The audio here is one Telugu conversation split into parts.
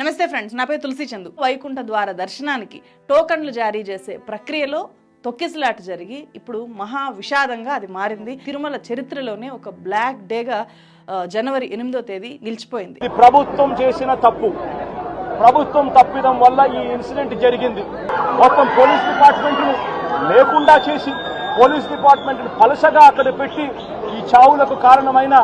నమస్తే ఫ్రెండ్స్ నా పేరు తులసి చందు. వైకుంఠ ద్వార దర్శనానికి టోకన్లు జారీ చేసే ప్రక్రియలో తొక్కిసలాట జరిగి ఇప్పుడు మహా విషాదంగా అది మారింది. తిరుమల చరిత్రలోనే ఒక బ్లాక్ డేగా జనవరి ఎనిమిదో తేదీ నిలిచిపోయింది. ప్రభుత్వం చేసిన తప్పు. ప్రభుత్వం తప్పిదం వల్ల ఈ ఇన్సిడెంట్ జరిగింది. మొత్తం పోలీస్ డిపార్ట్మెంట్ లేకుండా చేసి పోలీస్ డిపార్ట్మెంట్ పలసగా అక్కడ పెట్టి ఈ చావులకు కారణమైన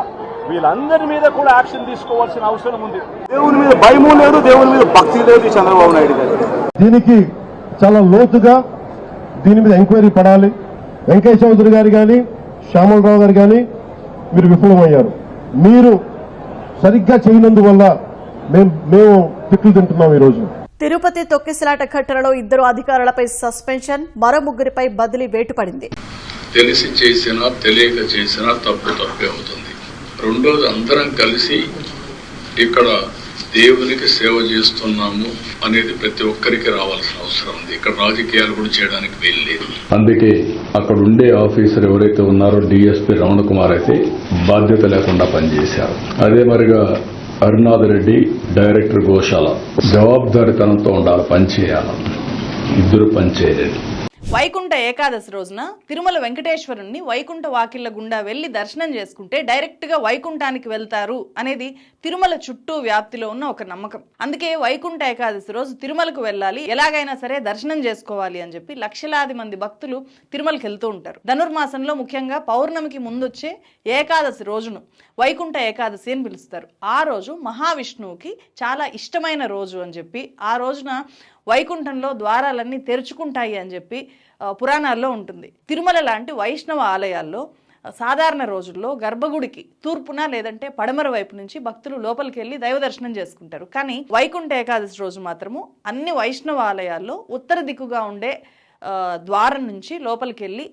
వీళ్ళందరి మీద కూడా యాక్షన్ తీసుకోవాల్సిన అవసరం ఉంది. దేవుని మీద భయము లేదు దేవుని మీద భక్తి లేదు చంద్రబాబు నాయుడు గారికి దీనికి చాలా లోతుగా దీని మీద ఎంక్వైరీ పడాలి. వెంకయ్య చౌదరి గారు కానీ శ్యామలరావు గారు కానీ మీరు విఫలమయ్యారు. మీరు సరిగ్గా చేయనందువల్ల మేము మేము తిట్లు తింటున్నాం ఈరోజు. తిరుపతి తొక్కిసలాట ఘటనలో ఇద్దరు అధికారులపై సస్పెన్షన్ మరో ముగ్గురిపై బదిలీ వేటుపడింది. తెలిసి చేసినా తెలియక చేసినా తప్పు తప్పే అవుతుంది. రెండోది అందరం కలిసి ఇక్కడ దేవునికి సేవ చేస్తున్నాము అనేది ప్రతి ఒక్కరికి రావాల్సిన అవసరం ఉంది. ఇక్కడ రాజకీయాలు కూడా చేయడానికి వీల్లేదు అందుకే అక్కడ ఉండే ఆఫీసర్ ఎవరైతే ఉన్నారో డిఎస్పీ రమణ కుమార్ అయితే బాధ్యత లేకుండా పనిచేశారు. అదే మరిగా అరుణాథ్ రెడ్డి డైరెక్టర్ గోశాల. జవాబుదారితనంతో ఉండాలి పనిచేయాలి ఇద్దరు పనిచేయలేదు వైకుంఠ ఏకాదశి రోజున తిరుమల వెంకటేశ్వరుణ్ణి వైకుంఠ వాకిళ్ళ గుండా వెళ్ళి దర్శనం చేసుకుంటే డైరెక్ట్గా వైకుంఠానికి వెళ్తారు అనేది తిరుమల చుట్టూ వ్యాప్తిలో ఉన్న ఒక నమ్మకం. అందుకే వైకుంఠ ఏకాదశి రోజు తిరుమలకు వెళ్ళాలి ఎలాగైనా సరే దర్శనం చేసుకోవాలి అని చెప్పి లక్షలాది మంది భక్తులు తిరుమలకి వెళ్తూ ఉంటారు. ధనుర్మాసంలో ముఖ్యంగా పౌర్ణమికి ముందొచ్చే ఏకాదశి రోజును వైకుంఠ ఏకాదశి అని పిలుస్తారు. ఆ రోజు మహావిష్ణువుకి చాలా ఇష్టమైన రోజు అని చెప్పి ఆ రోజున వైకుంఠంలో ద్వారాలన్నీ తెరుచుకుంటాయి అని చెప్పి పురాణాల్లో ఉంటుంది. తిరుమల లాంటి వైష్ణవ ఆలయాల్లో సాధారణ రోజుల్లో గర్భగుడికి తూర్పున లేదంటే పడమర వైపు నుంచి భక్తులు లోపలికి వెళ్ళి దైవ దర్శనం చేసుకుంటారు. కానీ వైకుంఠ ఏకాదశి రోజు మాత్రము అన్ని వైష్ణవ ఆలయాల్లో ఉత్తర దిక్కుగా ఉండే ద్వారం నుంచి లోపలికి వెళ్ళి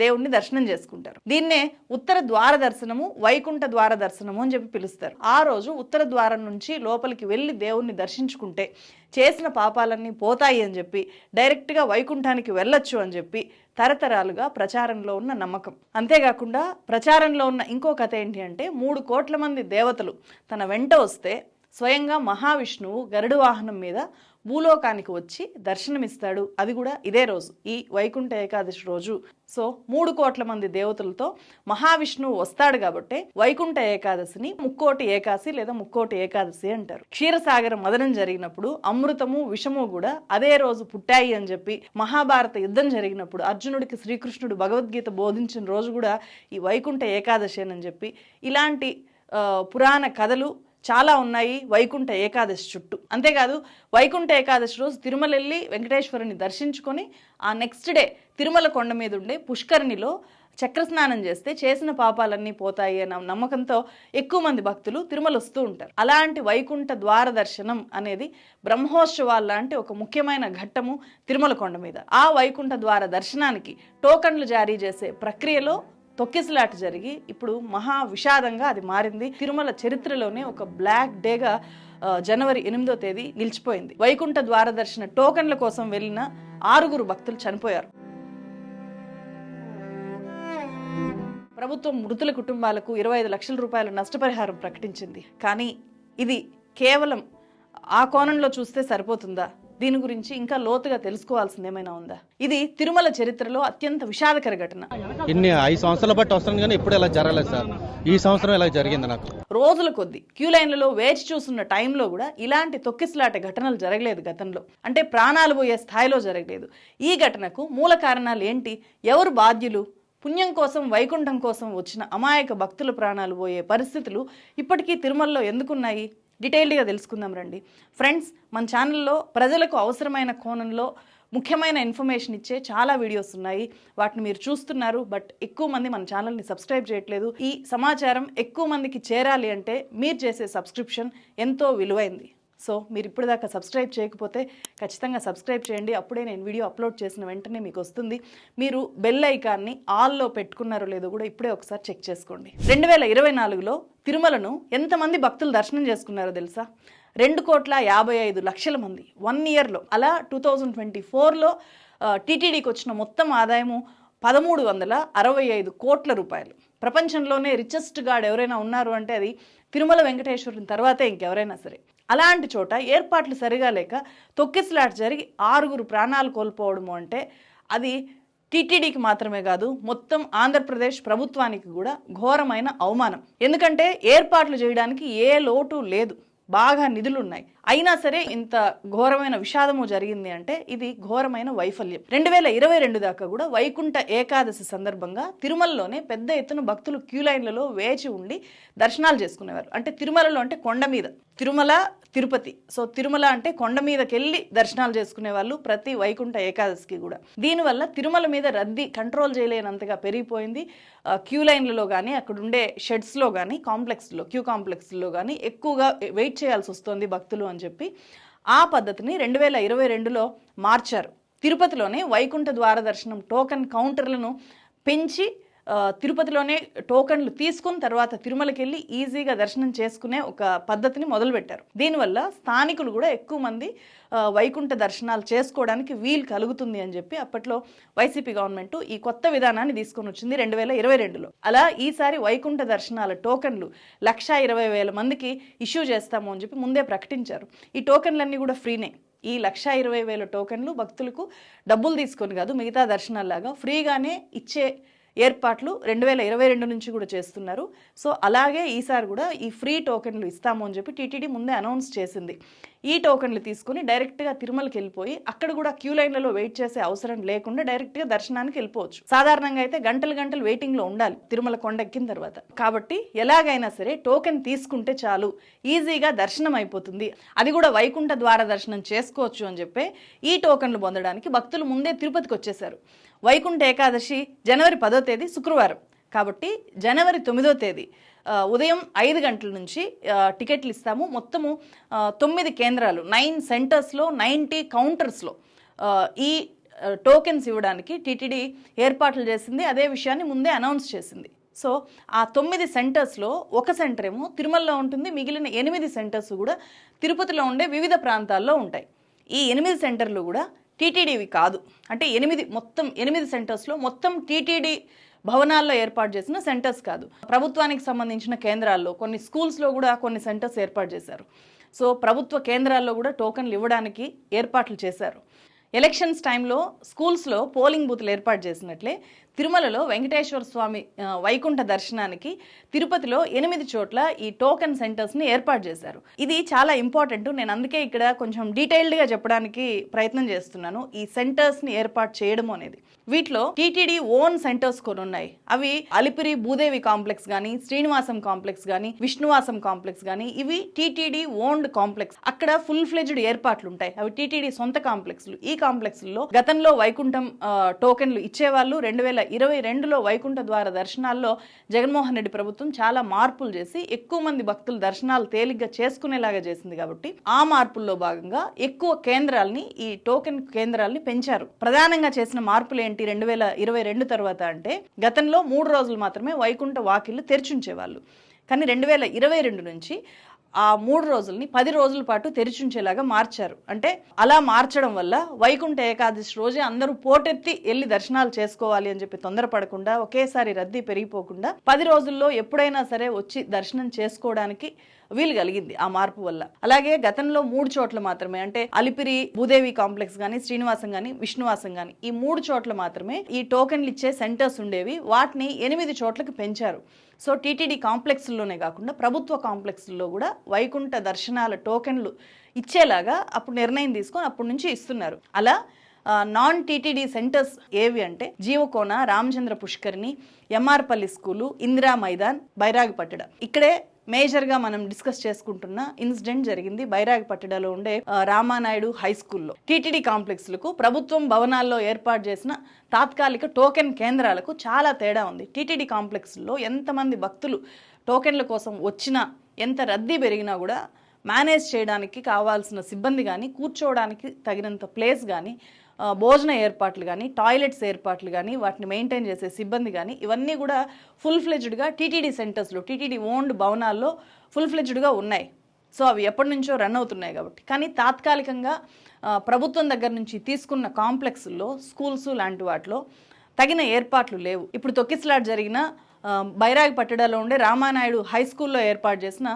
దేవుణ్ణి దర్శనం చేసుకుంటారు. దీన్నే ఉత్తర ద్వార దర్శనము వైకుంఠ ద్వార దర్శనము అని చెప్పి పిలుస్తారు. ఆ రోజు ఉత్తర ద్వారం నుంచి లోపలికి వెళ్ళి దేవుణ్ణి దర్శించుకుంటే చేసిన పాపాలన్నీ పోతాయి అని చెప్పి డైరెక్ట్గా వైకుంఠానికి వెళ్ళొచ్చు అని చెప్పి తరతరాలుగా ప్రచారంలో ఉన్న నమ్మకం. అంతేకాకుండా ప్రచారంలో ఉన్న ఇంకో కథ ఏంటి అంటే మూడు కోట్ల మంది దేవతలు తన వెంట వస్తే స్వయంగా మహావిష్ణువు గరుడు వాహనం మీద భూలోకానికి వచ్చి దర్శనమిస్తాడు. అది కూడా ఇదే రోజు ఈ వైకుంఠ ఏకాదశి రోజు. సో మూడు కోట్ల మంది దేవతలతో మహావిష్ణువు వస్తాడు కాబట్టి వైకుంఠ ఏకాదశిని ముక్కోటి ఏకాశి లేదా ముక్కోటి ఏకాదశి అంటారు. క్షీరసాగర మదనం జరిగినప్పుడు అమృతము విషము కూడా అదే రోజు పుట్టాయి అని చెప్పి మహాభారత యుద్ధం జరిగినప్పుడు అర్జునుడికి శ్రీకృష్ణుడు భగవద్గీత బోధించిన రోజు కూడా ఈ వైకుంఠ ఏకాదశి అని చెప్పి ఇలాంటి పురాణ కథలు చాలా ఉన్నాయి. వైకుంఠ ఏకాదశి చుట్టూ. అంతేకాదు వైకుంఠ ఏకాదశి రోజు తిరుమల వెళ్ళి వెంకటేశ్వరుని దర్శించుకొని ఆ నెక్స్ట్ డే తిరుమల కొండ మీద ఉండే పుష్కరిణిలో చక్ర స్నానం చేస్తే చేసిన పాపాలన్నీ పోతాయి అన్న నమ్మకంతో ఎక్కువ మంది భక్తులు తిరుమల వస్తూ ఉంటారు. అలాంటి వైకుంఠ ద్వార దర్శనం అనేది బ్రహ్మోత్సవాల లాంటి ఒక ముఖ్యమైన ఘట్టము తిరుమల కొండ మీద. ఆ వైకుంఠ ద్వార దర్శనానికి టోకన్లు జారీ చేసే ప్రక్రియలో తొక్కిసలాట జరిగి ఇప్పుడు మహా విషాదంగా అది మారింది. తిరుమల చరిత్రలోనే ఒక బ్లాక్ డేగా జనవరి ఎనిమిదో తేదీ నిలిచిపోయింది. వైకుంఠ ద్వార దర్శన టోకన్ల కోసం వెళ్ళిన ఆరుగురు భక్తులు చనిపోయారు. ప్రభుత్వం మృతుల కుటుంబాలకు ఇరవై ఐదు లక్షల రూపాయల నష్టపరిహారం ప్రకటించింది. కానీ ఇది కేవలం ఆ కోణంలో చూస్తే సరిపోతుందా? దీని గురించి ఇంకా లోతుగా తెలుసుకోవాల్సింది ఏమైనా ఉందా? ఇది తిరుమల చరిత్రలో అత్యంత విషాదకర ఘటన. ఇన్ని ఐదు సంవత్సరాల బట్టి వస్తుంది కానీ ఇప్పుడు ఇలా జరగలేదు సార్. ఈ సంవత్సరం ఇలా జరిగింది నాకు? రోజుల కొద్దీ క్యూ లైన్లలో వేచి చూస్తున్న టైంలో కూడా ఇలాంటి తొక్కిసలాట ఘటనలు జరగలేదు గతంలో. అంటే ప్రాణాలు పోయే స్థాయిలో జరగలేదు. ఈ ఘటనకు మూల కారణాలు ఏంటి? ఎవరు బాధ్యులు? పుణ్యం కోసం వైకుంఠం కోసం వచ్చిన అమాయక భక్తుల ప్రాణాలు పోయే పరిస్థితులు ఇప్పటికీ తిరుమలలో ఎందుకున్నాయి? డీటెయిల్డ్గా తెలుసుకుందాం రండి. ఫ్రెండ్స్ మన ఛానల్లో ప్రజలకు అవసరమైన కోణంలో ముఖ్యమైన ఇన్ఫర్మేషన్ ఇచ్చే చాలా వీడియోస్ ఉన్నాయి. వాటిని మీరు చూస్తున్నారు బట్ ఎక్కువ మంది మన ఛానల్ని సబ్స్క్రైబ్ చేయట్లేదు. ఈ సమాచారం ఎక్కువ మందికి చేరాలి అంటే మీరు చేసే సబ్స్క్రిప్షన్ ఎంతో విలువైంది. సో మీరు ఇప్పుడు దాకా సబ్స్క్రైబ్ చేయకపోతే ఖచ్చితంగా సబ్స్క్రైబ్ చేయండి. అప్పుడే నేను వీడియో అప్లోడ్ చేసిన వెంటనే మీకు వస్తుంది. మీరు బెల్ ఐకాన్ని ఆల్లో పెట్టుకున్నారో లేదో కూడా ఇప్పుడే ఒకసారి చెక్ చేసుకోండి. రెండు వేల ఇరవై నాలుగులో తిరుమలను ఎంతమంది భక్తులు దర్శనం చేసుకున్నారో తెలుసా? రెండు కోట్ల యాభై ఐదు లక్షల మంది. వన్ ఇయర్లో అలా టూ థౌజండ్ ట్వంటీ ఫోర్లో టీటీడీకి వచ్చిన మొత్తం ఆదాయము పదమూడు వందల అరవై ఐదు కోట్ల రూపాయలు. ప్రపంచంలోనే రిచెస్ట్ గాడ్ ఎవరైనా ఉన్నారు అంటే అది తిరుమల వెంకటేశ్వరుని తర్వాతే ఇంకెవరైనా సరే. అలాంటి చోట ఏర్పాట్లు సరిగా లేక తొక్కిసలాట జరిగి ఆరుగురు ప్రాణాలు కోల్పోవడము అంటే అది టీటీడీకి మాత్రమే కాదు మొత్తం ఆంధ్రప్రదేశ్ ప్రభుత్వానికి కూడా ఘోరమైన అవమానం. ఎందుకంటే ఏర్పాట్లు చేయడానికి ఏ లోటు లేదు. బాగా నిధులు ఉన్నాయి అయినా సరే ఇంత ఘోరమైన విషాదము జరిగింది అంటే ఇది ఘోరమైన వైఫల్యం. రెండు వేల ఇరవై రెండు దాకా కూడా వైకుంఠ ఏకాదశి సందర్భంగా తిరుమలలోనే పెద్ద ఎత్తున భక్తులు క్యూ లైన్లలో వేచి ఉండి దర్శనాలు చేసుకునేవారు. అంటే తిరుమలలో అంటే కొండ మీద. తిరుమల తిరుపతి. సో తిరుమల అంటే కొండ మీదకి వెళ్ళి దర్శనాలు చేసుకునే వాళ్ళు ప్రతి వైకుంఠ ఏకాదశికి కూడా. దీనివల్ల తిరుమల మీద రద్దీ కంట్రోల్ చేయలేనంతగా పెరిగిపోయింది. క్యూ లైన్లలో కానీ అక్కడ ఉండే షెడ్స్లో కానీ కాంప్లెక్స్లో క్యూ కాంప్లెక్స్లో కానీ ఎక్కువగా వెయిట్ చేయాల్సి వస్తుంది భక్తులు అని చెప్పి. ఆ పద్ధతిని రెండు వేల ఇరవై రెండులో మార్చారు. తిరుపతిలోనే వైకుంఠ ద్వార దర్శనం టోకెన్ కౌంటర్లను పెంచి తిరుపతిలోనే టోకన్లు తీసుకున్న తర్వాత తిరుమలకి వెళ్ళి ఈజీగా దర్శనం చేసుకునే ఒక పద్ధతిని మొదలుపెట్టారు. దీనివల్ల స్థానికులు కూడా ఎక్కువ మంది వైకుంఠ దర్శనాలు చేసుకోవడానికి వీలు కలుగుతుంది అని చెప్పి అప్పట్లో వైసీపీ గవర్నమెంట్ ఈ కొత్త విధానాన్ని తీసుకొని వచ్చింది రెండు వేల ఇరవై రెండులో. అలా ఈసారి వైకుంఠ దర్శనాల టోకన్లు లక్షా ఇరవై వేల మందికి ఇష్యూ చేస్తాము అని చెప్పి ముందే ప్రకటించారు. ఈ టోకన్లన్నీ కూడా ఫ్రీనే. ఈ లక్షా ఇరవై వేల టోకెన్లు భక్తులకు డబ్బులు తీసుకొని కాదు మిగతా దర్శనాల్లాగా ఫ్రీగానే ఇచ్చే ఏర్పాట్లు రెండు వేల ఇరవై రెండు నుంచి కూడా చేస్తున్నారు. సో అలాగే ఈసారి కూడా ఈ ఫ్రీ టోకెన్లు ఇస్తాము అని చెప్పి టీటీడీ ముందే అనౌన్స్ చేసింది. ఈ టోకెన్లు తీసుకుని డైరెక్ట్గా తిరుమలకి వెళ్ళిపోయి అక్కడ కూడా క్యూ లైన్లలో వెయిట్ చేసే అవసరం లేకుండా డైరెక్ట్గా దర్శనానికి వెళ్ళిపోవచ్చు. సాధారణంగా అయితే గంటలు గంటలు వెయిటింగ్లో ఉండాలి తిరుమల కొండెక్కిన తర్వాత. కాబట్టి ఎలాగైనా సరే టోకెన్ తీసుకుంటే చాలు ఈజీగా దర్శనం అయిపోతుంది. అది కూడా వైకుంఠ ద్వార దర్శనం చేసుకోవచ్చు అని చెప్పి ఈ టోకెన్లు పొందడానికి భక్తులు ముందే తిరుపతికి వచ్చేసారు. వైకుంఠ ఏకాదశి జనవరి పదో తేదీ శుక్రవారం. కాబట్టి జనవరి తొమ్మిదో తేదీ ఉదయం ఐదు గంటల నుంచి టికెట్లు ఇస్తాము. మొత్తము తొమ్మిది కేంద్రాలు నైన్ సెంటర్స్లో నైంటీ కౌంటర్స్లో ఈ టోకెన్స్ ఇవ్వడానికి టీటీడీ ఏర్పాట్లు చేసింది. అదే విషయాన్ని ముందే అనౌన్స్ చేసింది. సో ఆ తొమ్మిది సెంటర్స్లో ఒక సెంటర్ ఏమో తిరుమలలో ఉంటుంది. మిగిలిన ఎనిమిది సెంటర్స్ కూడా తిరుపతిలో ఉండే వివిధ ప్రాంతాల్లో ఉంటాయి. ఈ ఎనిమిది సెంటర్లు కూడా టీటీడీవి కాదు. అంటే ఎనిమిది మొత్తం ఎనిమిది సెంటర్స్లో మొత్తం టీటీడీ భవనాల్లో ఏర్పాటు చేసిన సెంటర్స్ కాదు. ప్రభుత్వానికి సంబంధించిన కేంద్రాల్లో కొన్ని స్కూల్స్లో కూడా కొన్ని సెంటర్స్ ఏర్పాటు చేశారు. సో ప్రభుత్వ కేంద్రాల్లో కూడా టోకన్లు ఇవ్వడానికి ఏర్పాట్లు చేశారు. ఎలక్షన్స్ టైంలో స్కూల్స్లో పోలింగ్ బూత్లు ఏర్పాటు చేసినట్లే తిరుమలలో వెంకటేశ్వర స్వామి వైకుంఠ దర్శనానికి తిరుపతిలో ఎనిమిది చోట్ల ఈ టోకెన్ సెంటర్స్ని ఏర్పాటు చేశారు. ఇది చాలా ఇంపార్టెంట్. నేను అందుకే ఇక్కడ కొంచెం డీటెయిల్డ్గా చెప్పడానికి ప్రయత్నం చేస్తున్నాను. ఈ సెంటర్స్ని ఏర్పాటు చేయడం అనేది. వీటిలో టీటీడీ ఓన్ సెంటర్స్ కొన్ని ఉన్నాయి. అవి అలిపిరి భూదేవి కాంప్లెక్స్ కానీ శ్రీనివాసం కాంప్లెక్స్ కానీ విష్ణువాసం కాంప్లెక్స్ కానీ ఇవి టీటీడీ ఓన్డ్ కాంప్లెక్స్. అక్కడ ఫుల్ ఫ్లెజ్డ్ ఏర్పాట్లు ఉంటాయి. అవి టీటీడీ సొంత కాంప్లెక్స్లు. ఈ కాంప్లెక్స్లో గతంలో వైకుంఠం టోకెన్లు ఇచ్చేవాళ్ళు రెండు వేల ఇరవై రెండులో వైకుంఠ ద్వార దర్శనాల్లో జగన్మోహన్ రెడ్డి ప్రభుత్వం చాలా మార్పులు చేసి ఎక్కువ మంది భక్తులు దర్శనాలు తేలిగ్గా చేసుకునేలాగా చేసింది కాబట్టి ఆ మార్పుల్లో భాగంగా ఎక్కువ కేంద్రాల్ని ఈ టోకెన్ కేంద్రాల్ని పెంచారు. ప్రధానంగా చేసిన మార్పులు ఏంటి? రెండు వేల ఇరవై రెండు తర్వాత అంటే గతంలో మూడు రోజులు మాత్రమే వైకుంఠ వాకిళ్ళు తెరిచుంచేవాళ్ళు. కానీ రెండు వేల ఇరవై రెండు నుంచి ఆ మూడు రోజుల్ని పది రోజుల పాటు తెరిచుంచేలాగా మార్చారు. అంటే అలా మార్చడం వల్ల వైకుంఠ ఏకాదశి రోజే అందరూ పోటెత్తి వెళ్ళి దర్శనాలు చేసుకోవాలి అని చెప్పి తొందరపడకుండా ఒకేసారి రద్దీ పెరిగిపోకుండా పది రోజుల్లో ఎప్పుడైనా సరే వచ్చి దర్శనం చేసుకోవడానికి వీలు కలిగింది ఆ మార్పు వల్ల. అలాగే గతంలో మూడు చోట్ల మాత్రమే అంటే అలిపిరి భూదేవి కాంప్లెక్స్ కానీ శ్రీనివాసం కానీ విష్ణువాసం కానీ ఈ మూడు చోట్ల మాత్రమే ఈ టోకెన్లు ఇచ్చే సెంటర్స్ ఉండేవి. వాటిని ఎనిమిది చోట్లకి పెంచారు. సో టీటీడీ కాంప్లెక్స్లోనే కాకుండా ప్రభుత్వ కాంప్లెక్స్లో కూడా వైకుంఠ దర్శనాల టోకెన్లు ఇచ్చేలాగా అప్పుడు నిర్ణయం తీసుకొని అప్పటి నుంచి ఇస్తున్నారు. అలా నాన్ టీటీడీ సెంటర్స్ ఏవి అంటే జీవకోన రామచంద్ర పుష్కరిణి ఎంఆర్పల్లి స్కూలు ఇందిరా మైదాన్ బైరాగిపట్టడ. ఇక్కడే మేజర్గా మనం డిస్కస్ చేసుకుంటున్న ఇన్సిడెంట్ జరిగింది బైరాగిపట్టడలో ఉండే రామానాయుడు హై స్కూల్లో. టీటీడీ కాంప్లెక్స్లకు ప్రభుత్వం భవనాల్లో ఏర్పాటు చేసిన తాత్కాలిక టోకెన్ కేంద్రాలకు చాలా తేడా ఉంది. టీటీడీ కాంప్లెక్స్లో ఎంతమంది భక్తులు టోకెన్ల కోసం వచ్చినా ఎంత రద్దీ పెరిగినా కూడా మేనేజ్ చేయడానికి కావాల్సిన సిబ్బంది కానీ కూర్చోవడానికి తగినంత ప్లేస్ కానీ భోజన ఏర్పాట్లు కానీ టాయిలెట్స్ ఏర్పాట్లు కానీ వాటిని మెయింటైన్ చేసే సిబ్బంది కానీ ఇవన్నీ కూడా ఫుల్ ఫ్లెజ్డ్గా టీటీడీ సెంటర్స్లో టీటీడీ ఓన్డ్ భవనాల్లో ఫుల్ ఫ్లెజ్డ్గా ఉన్నాయి. సో అవి ఎప్పటి నుంచో రన్ అవుతున్నాయి కాబట్టి. కానీ తాత్కాలికంగా ప్రభుత్వం దగ్గర నుంచి తీసుకున్న కాంప్లెక్స్లో స్కూల్స్ లాంటి వాటిలో తగిన ఏర్పాట్లు లేవు. ఇప్పుడు తొక్కిసలాట్ జరిగిన బైరాగ్ పట్టడాలో ఉండే రామానాయుడు హై స్కూల్లో ఏర్పాటు చేసిన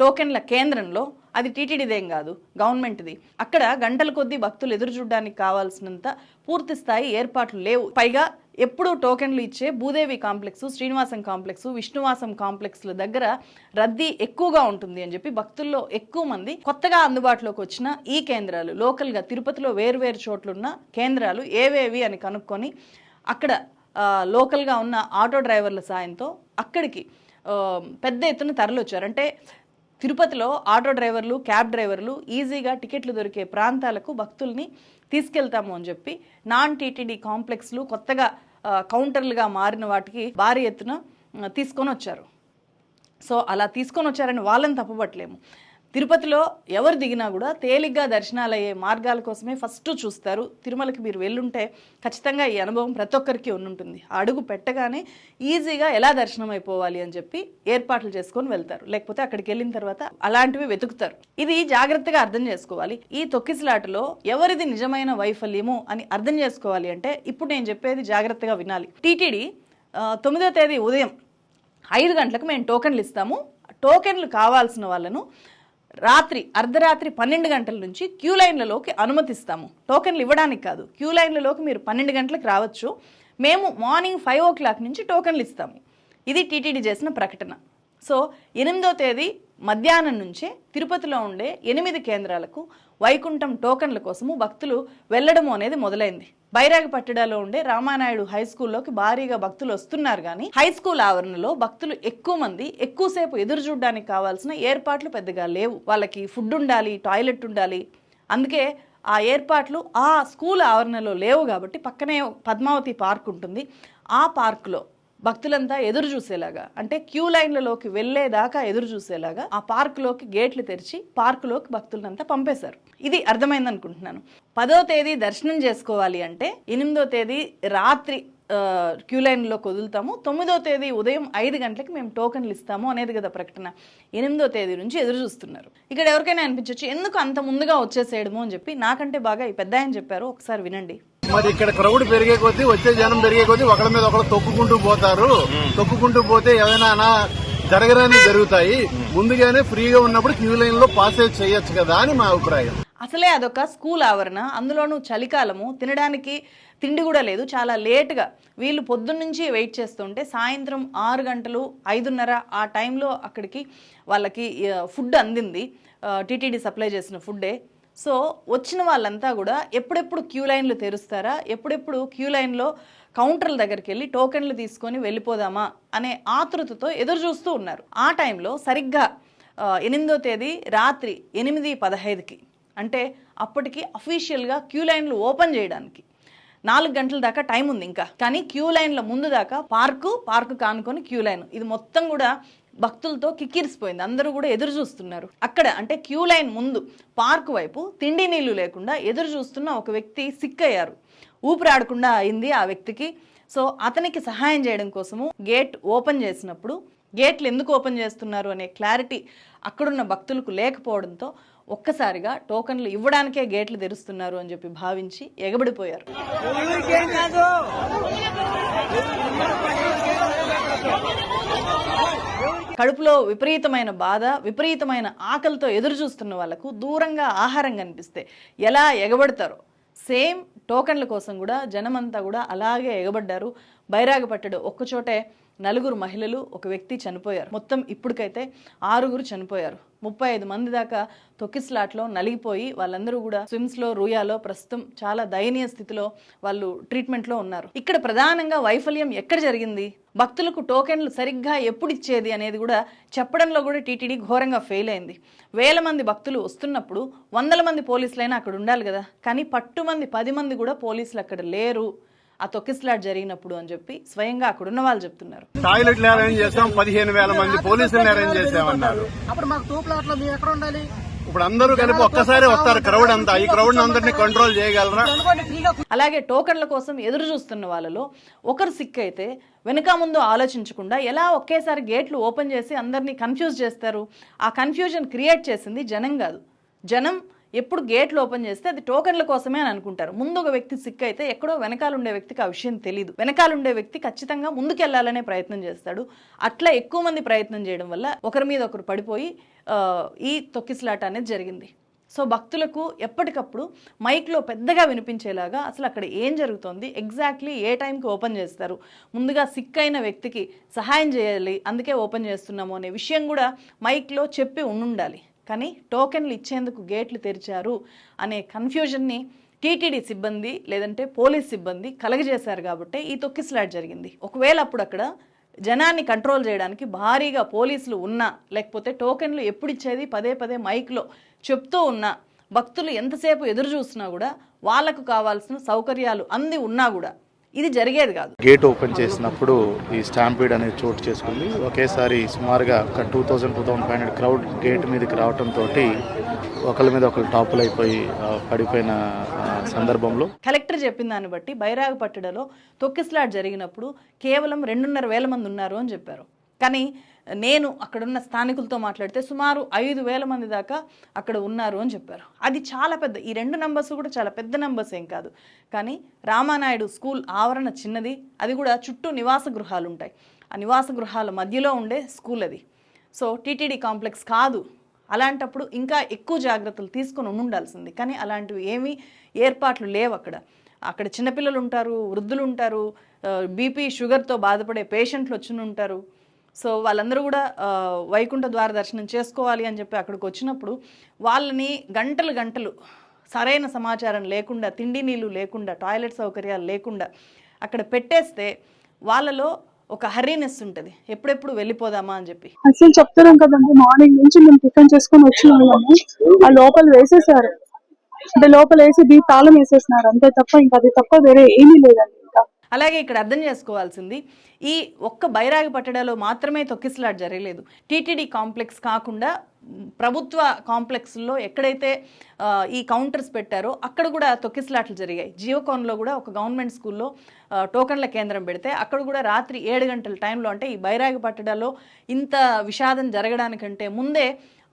టోకెన్ల కేంద్రంలో అది టీటీడీదేం కాదు గవర్నమెంట్ది. అక్కడ గంటల కొద్దీ భక్తులు ఎదురు చూడడానికి కావాల్సినంత పూర్తి స్థాయి ఏర్పాట్లు లేవు. పైగా ఎప్పుడూ టోకెన్లు ఇచ్చే భూదేవి కాంప్లెక్స్ శ్రీనివాసం కాంప్లెక్స్ విష్ణువాసం కాంప్లెక్స్ల దగ్గర రద్దీ ఎక్కువగా ఉంటుంది అని చెప్పి భక్తుల్లో ఎక్కువ మంది కొత్తగా అందుబాటులోకి వచ్చిన ఈ కేంద్రాలు లోకల్గా తిరుపతిలో వేరువేరు చోట్లున్న కేంద్రాలు ఏవేవి అని కనుక్కొని అక్కడ లోకల్గా ఉన్న ఆటో డ్రైవర్ల సాయంతో అక్కడికి పెద్ద ఎత్తున తరలొచ్చారు. అంటే తిరుపతిలో ఆటో డ్రైవర్లు క్యాబ్ డ్రైవర్లు ఈజీగా టికెట్లు దొరికే ప్రాంతాలకు భక్తుల్ని తీసుకెళ్తాము అని చెప్పి నాన్ టీటీడీ కాంప్లెక్స్లు కొత్తగా కౌంటర్లుగా మారిన వాటికి భారీ ఎత్తున తీసుకొని వచ్చారు. సో అలా తీసుకొని వచ్చారని వాళ్ళని తప్పబట్టలేము తిరుపతిలో ఎవరు దిగినా కూడా తేలిగ్గా దర్శనాలు అయ్యే మార్గాల కోసమే ఫస్ట్ చూస్తారు. తిరుమలకి మీరు వెళ్ళుంటే ఖచ్చితంగా ఈ అనుభవం ప్రతి ఒక్కరికి ఉంటుంది ఆ అడుగు పెట్టగానే ఈజీగా ఎలా దర్శనం అయిపోవాలి అని చెప్పి ఏర్పాట్లు చేసుకొని వెళ్తారు. లేకపోతే అక్కడికి వెళ్ళిన తర్వాత అలాంటివి వెతుకుతారు. ఇది జాగ్రత్తగా అర్థం చేసుకోవాలి. ఈ తొక్కిసలాటలో ఎవరిది నిజమైన వైఫల్యము అని అర్థం చేసుకోవాలి అంటే ఇప్పుడు నేను చెప్పేది జాగ్రత్తగా వినాలి. టీటీడీ తొమ్మిదో తేదీ ఉదయం ఐదు గంటలకు మేము టోకెన్లు ఇస్తాము. టోకెన్లు కావాల్సిన వాళ్ళను రాత్రి అర్ధరాత్రి పన్నెండు గంటల నుంచి క్యూ లైన్లలోకి అనుమతిస్తాము. టోకెన్లు ఇవ్వడానికి కాదు క్యూ లైన్లలోకి మీరు పన్నెండు గంటలకు రావచ్చు. మేము మార్నింగ్ ఫైవ్ ఓ క్లాక్ నుంచి టోకెన్లు ఇస్తాము. ఇది టీటీడీ చేసిన ప్రకటన. సో ఎనిమిదో తేదీ మధ్యాహ్నం నుంచే తిరుపతిలో ఉండే ఎనిమిది కేంద్రాలకు వైకుంఠం టోకన్ల కోసము భక్తులు వెళ్ళడము అనేది మొదలైంది. బైరాగపట్టడలో ఉండే రామానాయుడు హై స్కూల్లోకి భారీగా భక్తులు వస్తున్నారు కానీ హై స్కూల్ ఆవరణలో భక్తులు ఎక్కువ మంది ఎక్కువసేపు ఎదురు చూడడానికి కావాల్సిన ఏర్పాట్లు పెద్దగా లేవు. వాళ్ళకి ఫుడ్ ఉండాలి టాయిలెట్ ఉండాలి. అందుకే ఆ ఏర్పాట్లు ఆ స్కూల్ ఆవరణలో లేవు కాబట్టి పక్కనే పద్మావతి పార్క్ ఉంటుంది. ఆ పార్కులో భక్తులంతా ఎదురు చూసేలాగా అంటే క్యూ లైన్లలోకి వెళ్ళేదాకా ఎదురు చూసేలాగా ఆ పార్కులోకి గేట్లు తెరిచి పార్కులోకి భక్తులంతా పంపేశారు. ఇది అర్థమైంది అనుకుంటున్నాను. పదో తేదీ దర్శనం చేసుకోవాలి అంటే ఎనిమిదో తేదీ రాత్రి క్యూ లైన్లో వదులుతాము తొమ్మిదో తేదీ ఉదయం ఐదు గంటలకి మేము టోకన్లు ఇస్తాము అనేది కదా ప్రకటన. ఎనిమిదో తేదీ నుంచి ఎదురు చూస్తున్నారు. ఇక్కడ ఎవరికైనా అనిపించవచ్చు ఎందుకు అంత ముందుగా వచ్చేసేయడము? అని చెప్పి నాకంటే బాగా ఈ పెద్ద ఆయన చెప్పారు. ఒకసారి వినండి. మరి ఇక్కడ క్రౌడ్ పెరిగే కొద్దీ వచ్చే జనం పెరిగే కొద్దీ ఒకళ్ళ మీద ఒకళ్ళు తొక్కుకుంటూ పోతారు. తొక్కుకుంటూ పోతే ఏదైనా అనా జరగరాని జరుగుతాయి. ముందుగానే ఫ్రీగా ఉన్నప్పుడు క్యూ లైన్లో పాసేజ్ చేయొచ్చు కదా అని మా అభిప్రాయం. అసలే అదొక స్కూల్ ఆవరణ. అందులోనూ చలికాలము. తినడానికి తిండి కూడా లేదు. చాలా లేట్గా వీళ్ళు పొద్దున్నుంచి వెయిట్ చేస్తుంటే సాయంత్రం ఆరు గంటలు ఐదున్నర ఆ టైంలో అక్కడికి వాళ్ళకి ఫుడ్ అందింది. టీటీడీ సప్లై చేసిన ఫుడ్డే. సో వచ్చిన వాళ్ళంతా కూడా ఎప్పుడెప్పుడు క్యూ లైన్లు తెరుస్తారా? ఎప్పుడెప్పుడు క్యూ లైన్లో కౌంటర్ల దగ్గరికి వెళ్ళి టోకెన్లు తీసుకొని వెళ్ళిపోదామా? అనే ఆతృతతో ఎదురు చూస్తూ ఉన్నారు. ఆ టైంలో సరిగ్గా ఎనిమిదో తేదీ రాత్రి ఎనిమిది పదహైదుకి. అంటే అప్పటికి అఫీషియల్గా క్యూ లైన్లు ఓపెన్ చేయడానికి. నాలుగు గంటల దాకా టైం ఉంది ఇంకా. కానీ క్యూ లైన్ల ముందు దాకా పార్కు పార్కు కానుకొని క్యూ లైన్. ఇది మొత్తం కూడా భక్తులతో కిక్కిరిసిపోయింది. అందరూ కూడా ఎదురు చూస్తున్నారు. అక్కడ అంటే క్యూ లైన్ ముందు పార్క్ వైపు తిండి నీళ్ళు లేకుండా ఎదురు చూస్తున్న ఒక వ్యక్తి సిక్ అయ్యారు ఊపిరాడకుండా అయింది ఆ వ్యక్తికి. సో అతనికి సహాయం చేయడం కోసము గేట్ ఓపెన్ చేసినప్పుడు గేట్లు ఎందుకు ఓపెన్ చేస్తున్నారు అనే క్లారిటీ అక్కడున్న భక్తులకు లేకపోవడంతో ఒక్కసారిగా టోకన్లు ఇవ్వడానికే గేట్లు తెరుస్తున్నారు అని చెప్పి భావించి ఎగబడిపోయారు. కడుపులో విపరీతమైన బాధ విపరీతమైన ఆకలితో ఎదురు చూస్తున్న వాళ్ళకు దూరంగా ఆహారం కనిపిస్తే ఎలా ఎగబడతారో. సేమ్ టోకన్ల కోసం కూడా జనమంతా కూడా అలాగే ఎగబడ్డారు. బైరాగపట్టడు ఒక్కచోటే నలుగురు మహిళలు ఒక వ్యక్తి చనిపోయారు. మొత్తం ఇప్పటికైతే ఆరుగురు చనిపోయారు. ముప్పై ఐదు మంది దాకా తొక్కిస్లాట్లో నలిగిపోయి వాళ్ళందరూ కూడా స్విమ్స్లో రూయాలో ప్రస్తుతం చాలా దయనీయ స్థితిలో వాళ్ళు ట్రీట్మెంట్లో ఉన్నారు. ఇక్కడ ప్రధానంగా వైఫల్యం ఎక్కడ జరిగింది? భక్తులకు టోకెన్లు సరిగ్గా ఎప్పుడు ఇచ్చేది అనేది కూడా చెప్పడంలో కూడా టీటీడీ ఘోరంగా ఫెయిల్ అయింది. వేల మంది భక్తులు వస్తున్నప్పుడు వందల మంది పోలీసులైనా అక్కడ ఉండాలి కదా. కానీ పట్టు మంది పది మంది కూడా పోలీసులు అక్కడ లేరు. ఆ తొక్కిస్లాట్ జరిగినప్పుడు అని చెప్పి స్వయంగా అక్కడ ఉన్న వాళ్ళు చెప్తున్నారు. టాయిలెట్లు అరేంజ్ చేస్తాం పదిహేను వేల మంది పోలీసులను అరేంజ్ చేసామన్నారు అప్పుడు మాకు తూపులాట్లో మీరు ఎక్కడ ఉండాలి? ఇప్పుడు అందరూ కలిపి ఒక్కసారి వస్తారు క్రౌడ్ అంతా. ఈ క్రౌడ్ అందరినీ కంట్రోల్ చేయగలరా? అలాగే టోకన్ల కోసం ఎదురు చూస్తున్న వాళ్ళలో ఒకరు సిక్ అయితే వెనుక ముందు ఆలోచించకుండా ఎలా ఒకేసారి గేట్లు ఓపెన్ చేసి అందరినీ కన్ఫ్యూజ్ చేస్తారు? ఆ కన్ఫ్యూజన్ క్రియేట్ చేసింది జనం కాదు. జనం ఎప్పుడు గేట్లు ఓపెన్ చేస్తే అది టోకన్ల కోసమే అని అనుకుంటారు. ముందు ఒక వ్యక్తి సిక్ అయితే ఎక్కడో వెనకాల ఉండే వ్యక్తికి ఆ విషయం తెలియదు వెనకాల ఉండే వ్యక్తి ఖచ్చితంగా ముందుకెళ్ళాలనే ప్రయత్నం చేస్తాడు. అట్లా ఎక్కువ మంది ప్రయత్నం చేయడం వల్ల ఒకరి మీద ఒకరు పడిపోయి ఈ తొక్కిసలాట అనేది జరిగింది. సో భక్తులకు ఎప్పటికప్పుడు మైక్లో పెద్దగా వినిపించేలాగా అసలు అక్కడ ఏం జరుగుతోంది ఎగ్జాక్ట్లీ ఏ టైంకి ఓపెన్ చేస్తారు ముందుగా సిక్ అయిన వ్యక్తికి సహాయం చేయాలి అందుకే ఓపెన్ చేస్తున్నాము అనే విషయం కూడా మైక్లో చెప్పి ఉండుండాలి. కానీ టోకెన్లు ఇచ్చేందుకు గేట్లు తెరిచారు అనే కన్ఫ్యూజన్ని టీటీడీ సిబ్బంది లేదంటే పోలీస్ సిబ్బంది కలగజేశారు కాబట్టి ఈ తొక్కిసలాట్ జరిగింది. ఒకవేళ అప్పుడు అక్కడ జనాన్ని కంట్రోల్ చేయడానికి భారీగా పోలీసులు ఉన్నా లేకపోతే టోకెన్లు ఎప్పుడు ఇచ్చేది పదే పదే మైక్లో చెప్తూ ఉన్నా భక్తులు ఎంతసేపు ఎదురు చూసినా కూడా వాళ్ళకు కావాల్సిన సౌకర్యాలు అంది ఉన్నా కూడా ఇది జరిగేది కాదు. గేట్ ఓపెన్ చేసినప్పుడు ఈ స్టాంపీడ్ అనేది చోటు చేసుకుంది. ఒకేసారి సుమారుగా ఒక two thousand two thousand five hundred crowd gate మీదకి రావడంతో ఒకరి మీద ఒకరు టాపుల్ అయిపోయి పడిపోయిన సందర్భంలో కలెక్టర్ చెప్పిన దాన్ని బట్టి బైరాగ పట్టడలో తొక్కిసలాట్ జరిగినప్పుడు కేవలం రెండున్నర వేల మంది ఉన్నారు అని చెప్పారు. కానీ నేను అక్కడున్న స్థానికులతో మాట్లాడితే సుమారు ఐదు వేల మంది దాకా అక్కడ ఉన్నారు అని చెప్పారు. అది చాలా పెద్ద ఈ రెండు నంబర్స్ కూడా చాలా పెద్ద నంబర్స్ ఏం కాదు. కానీ రామానాయుడు స్కూల్ ఆవరణ చిన్నది అది కూడా చుట్టూ నివాస గృహాలు ఉంటాయి. ఆ నివాస గృహాల మధ్యలో ఉండే స్కూల్ అది. సో టీటీడీ కాంప్లెక్స్ కాదు. అలాంటప్పుడు ఇంకా ఎక్కువ జాగ్రత్తలు తీసుకొని ఉండాల్సింది. కానీ అలాంటివి ఏమీ ఏర్పాట్లు లేవు అక్కడ. అక్కడ చిన్నపిల్లలు ఉంటారు వృద్ధులు ఉంటారు బీపీ షుగర్తో బాధపడే పేషెంట్లు వచ్చి ఉంటారు. సో వాళ్ళందరూ కూడా వైకుంఠ ద్వార దర్శనం చేసుకోవాలి అని చెప్పి అక్కడికి వచ్చినప్పుడు వాళ్ళని గంటలు గంటలు సరైన సమాచారం లేకుండా తిండి నీళ్ళు లేకుండా టాయిలెట్ సౌకర్యాలు లేకుండా అక్కడ పెట్టేస్తే వాళ్ళలో ఒక హర్రీనెస్ ఉంటుంది. ఎప్పుడెప్పుడు వెళ్ళిపోదామా అని చెప్పి. అసలు చెప్తున్నాం కదండి మార్నింగ్ నుంచి మేము టిఫిన్ చేసుకొని వచ్చిన వాళ్ళము ఆ లోపల వేసేసారు. అంటే లోపల వేసి దీ తాళం వేసేసినారు. అంతే తప్ప ఇంకా అది తప్ప వేరే ఏమీ లేదండి. అలాగే ఇక్కడ అర్థం చేసుకోవాల్సింది ఈ ఒక్క బైరాగి పట్టడాలో మాత్రమే తొక్కిసలాట జరగలేదు. టీటీడీ కాంప్లెక్స్ కాకుండా ప్రభుత్వ కాంప్లెక్స్లో ఎక్కడైతే ఈ కౌంటర్స్ పెట్టారో అక్కడ కూడా తొక్కిసలాట్లు జరిగాయి. జియోకాన్లో కూడా ఒక గవర్నమెంట్ స్కూల్లో టోకన్ల కేంద్రం పెడితే అక్కడ కూడా రాత్రి ఏడు గంటల టైంలో అంటే ఈ బైరాగి పట్టడాలో ఇంత విషాదం జరగడానికంటే ముందే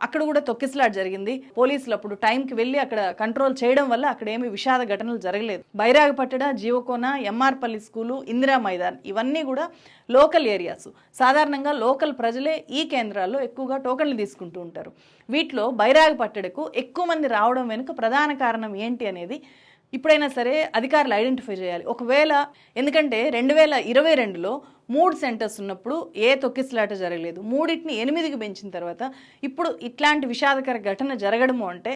అక్కడ కూడా తొక్కిసలాట జరిగింది. పోలీసులు అప్పుడు టైంకి వెళ్ళి అక్కడ కంట్రోల్ చేయడం వల్ల అక్కడ ఏమి విషాద ఘటనలు జరగలేదు. బైరాగపట్టడ జీవకోన ఎంఆర్పల్లి స్కూలు ఇందిరా మైదాన్ ఇవన్నీ కూడా లోకల్ ఏరియాస్. సాధారణంగా లోకల్ ప్రజలే ఈ కేంద్రాల్లో ఎక్కువగా టోకన్లు తీసుకుంటూ ఉంటారు. వీటిలో బైరాగపట్టడకు ఎక్కువ మంది రావడం వెనుక ప్రధాన కారణం ఏంటి అనేది ఇప్పుడైనా సరే అధికారులు ఐడెంటిఫై చేయాలి. ఒకవేళ ఎందుకంటే రెండు వేల ఇరవై రెండులో మూడు సెంటర్స్ ఉన్నప్పుడు ఏ తొక్కిసలాట జరగలేదు. మూడింటిని ఎనిమిదికి పెంచిన తర్వాత ఇప్పుడు ఇట్లాంటి విషాదకర ఘటన జరగడము అంటే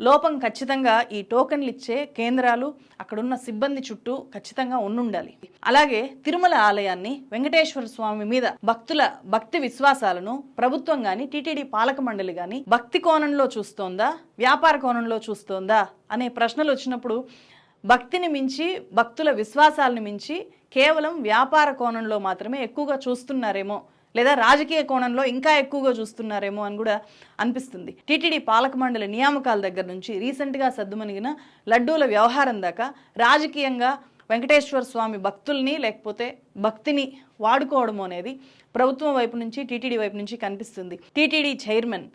లోపం ఖచ్చితంగా ఈ టోకెన్లు ఇచ్చే కేంద్రాలు అక్కడున్న సిబ్బంది చుట్టూ ఖచ్చితంగా ఉండుండాలి. అలాగే తిరుమల ఆలయాన్ని వెంకటేశ్వర స్వామి మీద భక్తుల భక్తి విశ్వాసాలను ప్రభుత్వం గాని టీటీడీ పాలక మండలి గాని భక్తి కోణంలో చూస్తోందా వ్యాపార కోణంలో చూస్తోందా అనే ప్రశ్నలు వచ్చినప్పుడు భక్తిని మించి భక్తుల విశ్వాసాలను మించి కేవలం వ్యాపార కోణంలో మాత్రమే ఎక్కువగా చూస్తున్నారేమో లేదా రాజకీయ కోణంలో ఇంకా ఎక్కువగా చూస్తున్నారేమో అని కూడా అనిపిస్తుంది. టీటీడీ పాలక మండలి నియామకాల దగ్గర నుంచి రీసెంట్గా సద్దుమణిగిన లడ్డూల వ్యవహారం దాకా రాజకీయంగా వెంకటేశ్వర స్వామి భక్తుల్ని లేకపోతే భక్తిని వాడుకోవడం అనేది ప్రభుత్వం వైపు నుంచి టీటీడీ వైపు నుంచి కనిపిస్తుంది. TTD chairman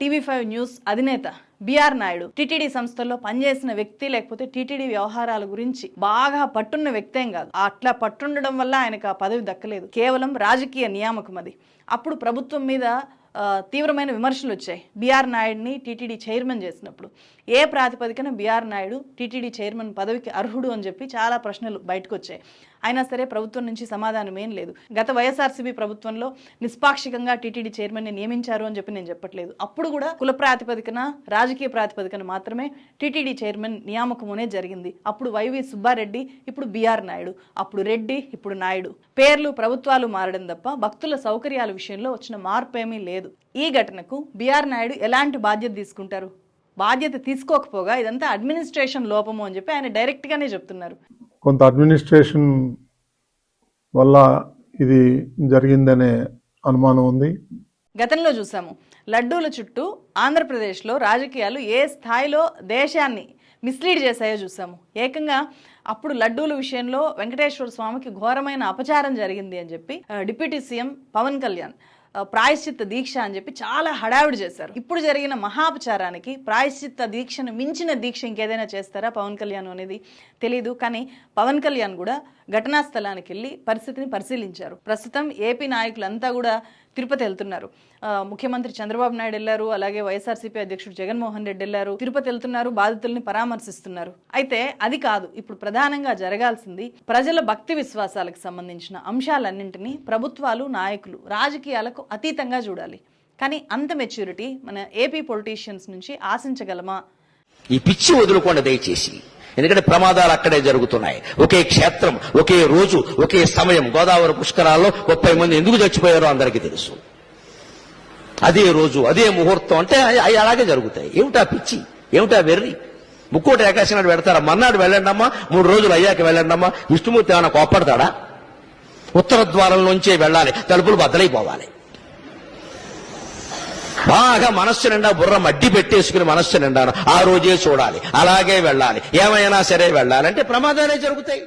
TV five news అధినేత బిఆర్ నాయుడు టీటీడీ సంస్థల్లో పనిచేసిన వ్యక్తి లేకపోతే టీటీడీ వ్యవహారాల గురించి బాగా పట్టున్న వ్యక్తేం కాదు. అట్లా పట్టుండడం వల్ల ఆయనకు ఆ పదవి దక్కలేదు. కేవలం రాజకీయ నియామకం అది. అప్పుడు ప్రభుత్వం మీద తీవ్రమైన విమర్శలు వచ్చాయి. బీఆర్ నాయుడిని టీటీడీ చైర్మన్ చేసినప్పుడు. ఏ ప్రాతిపదికన బీఆర్ నాయుడు టీటీడీ చైర్మన్ పదవికి అర్హుడు అని చెప్పి చాలా ప్రశ్నలు బయటకు వచ్చాయి అయినా సరే ప్రభుత్వం నుంచి సమాధానం ఏం లేదు. గత వైఎస్ఆర్సీబీ ప్రభుత్వంలో నిష్పాక్షికంగా టీటీడీ చైర్మన్ని నియమించారు అని చెప్పి నేను చెప్పట్లేదు. అప్పుడు కూడా కుల ప్రాతిపదికన రాజకీయ ప్రాతిపదికన మాత్రమే టీటీడీ చైర్మన్ నియామకమునే జరిగింది. అప్పుడు వైవి సుబ్బారెడ్డి ఇప్పుడు బీఆర్ నాయుడు. అప్పుడు రెడ్డి ఇప్పుడు నాయుడు. పేర్లు ప్రభుత్వాలు మారడం తప్ప భక్తుల సౌకర్యాల విషయంలో వచ్చిన మార్పు ఏమీ లేదు. ఈ ఘటనకు బీఆర్ నాయుడు ఎలాంటి బాధ్యత తీసుకుంటారు? బాధ్యత తీసుకోకపోగా ఇదంతా అడ్మినిస్ట్రేషన్ లోపము అని చెప్పి ఆయన డైరెక్ట్గానే చెప్తున్నారు. కొంత అడ్మినిస్ట్రేషన్ వల్ల ఇది జరిగిందనే అనుమానం ఉంది. గతంలో చూసాము లడ్డూల చుట్టూ ఆంధ్రప్రదేశ్లో రాజకీయాలు ఏ స్థాయిలో దేశాన్ని మిస్లీడ్ చేశాయో చూసాము. ఏకంగా అప్పుడు లడ్డూల విషయంలో వెంకటేశ్వర స్వామికి ఘోరమైన అపచారం జరిగింది అని చెప్పి డిప్యూటీ సీఎం పవన్ కళ్యాణ్ ప్రాయశ్చిత్త దీక్ష అని చెప్పి చాలా హడావిడి చేశారు. ఇప్పుడు జరిగిన మహాపచారానికి ప్రాయశ్చిత్త దీక్షను మించిన దీక్ష ఇంకేదైనా చేస్తారా? పవన్ కళ్యాణ్ అనేది తెలియదు కానీ పవన్ కళ్యాణ్ కూడా ఘటనా స్థలానికి వెళ్ళి పరిస్థితిని పరిశీలించారు. ప్రస్తుతం ఏపీ నాయకులంతా కూడా తిరుపతి వెళ్తున్నారు. ముఖ్యమంత్రి చంద్రబాబు నాయుడు వెళ్ళారు అలాగే వైఎస్ఆర్సీపీ అధ్యక్షుడు జగన్మోహన్ రెడ్డి వెళ్ళారు తిరుపతి వెళ్తున్నారు బాధితుల్ని పరామర్శిస్తున్నారు. అయితే అది కాదు ఇప్పుడు ప్రధానంగా జరగాల్సింది ప్రజల భక్తి విశ్వాసాలకు సంబంధించిన అంశాలన్నింటినీ ప్రభుత్వాలు నాయకులు రాజకీయాలకు అతీతంగా చూడాలి. కానీ అంత మెచ్యూరిటీ మన ఏపీ పొలిటీషియన్స్ నుంచి ఆశించగలమా? ఈ పిచ్చి వదులుకోండి దయచేసి. ఎందుకంటే ప్రమాదాలు అక్కడే జరుగుతున్నాయి. ఒకే క్షేత్రం ఒకే రోజు ఒకే సమయం గోదావరి పుష్కరాల్లో ముప్పై మంది ఎందుకు చచ్చిపోయారో అందరికీ తెలుసు. అదే రోజు అదే ముహూర్తం అంటే అవి అలాగే జరుగుతాయి. ఏమిటా పిచ్చి? ఏమిటా వెర్రి? ముక్కోటి ఏకాశం నాడు పెడతారా మర్నాడు వెళ్ళండమ్మా మూడు రోజులు అయ్యాక వెళ్ళండమ్మా. విష్ణుమూర్తి ఏమైనా కోపడతాడా ఉత్తర ద్వారం నుంచే వెళ్ళాలి. తలుపులు బద్దలైపోవాలి. బాగా మనస్సు నిండా బుర్ర మడ్డి పెట్టేసుకుని మనస్సు నిండాను. ఆ రోజే చూడాలి. అలాగే వెళ్ళాలి. ఏమైనా సరే వెళ్ళాలంటే ప్రమాదాలే జరుగుతాయి.